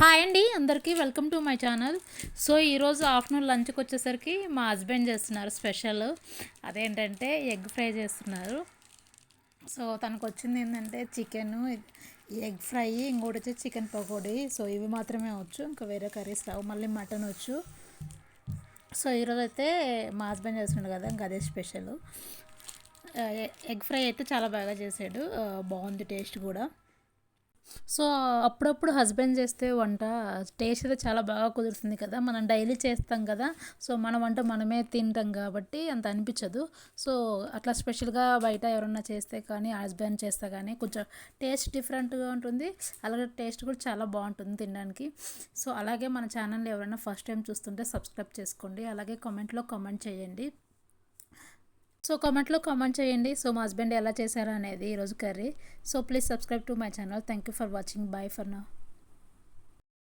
Hi అండి అందరికీ welcome to my channel. So ఈరోజు ఆఫ్టర్నూన్ లంచ్కి వచ్చేసరికి మా హస్బెండ్ చేస్తున్నారు స్పెషల్. అదేంటంటే ఎగ్ ఫ్రై చేస్తున్నారు. సో తనకు వచ్చింది ఏంటంటే చికెన్ ఎగ్ ఫ్రై ఇంకోటి వచ్చి చికెన్ పకోడీ. సో ఇవి మాత్రమే వచ్చు ఇంకా వేరే కర్రీస్ రావు మళ్ళీ మటన్ వచ్చు సో ఈరోజు అయితే మా హస్బెండ్ చేస్తున్నాడు కదా ఇంకా అదే స్పెషల్. ఎగ్ ఫ్రై అయితే చాలా బాగా చేసాడు. బాగుంది టేస్ట్ కూడా. సో అప్పుడప్పుడు హస్బెండ్ చేస్తే వంట టేస్ట్ అయితే చాలా బాగా కుదురుతుంది కదా. మనం డైలీ చేస్తాం కదా. సో మన వంట మనమే తింటాం కాబట్టి అంత అనిపించదు. సో అట్లా స్పెషల్గా బయట ఎవరన్నా చేస్తే కానీ హస్బెండ్ చేస్తే కానీ కొంచెం టేస్ట్ డిఫరెంట్గా ఉంటుంది. అలాగే టేస్ట్ కూడా చాలా బాగుంటుంది తినడానికి. సో అలాగే మన ఛానల్ ఎవరైనా ఫస్ట్ టైం చూస్తుంటే సబ్స్క్రైబ్ చేసుకోండి. అలాగే కామెంట్లో కామెంట్ చేయండి. సో కామెంట్లో కామెంట్ చేయండి. సో మా హస్బెండ్ ఎలా చేశారు అనేది ఈరోజు curry. So please subscribe to my channel thank you for watching bye for now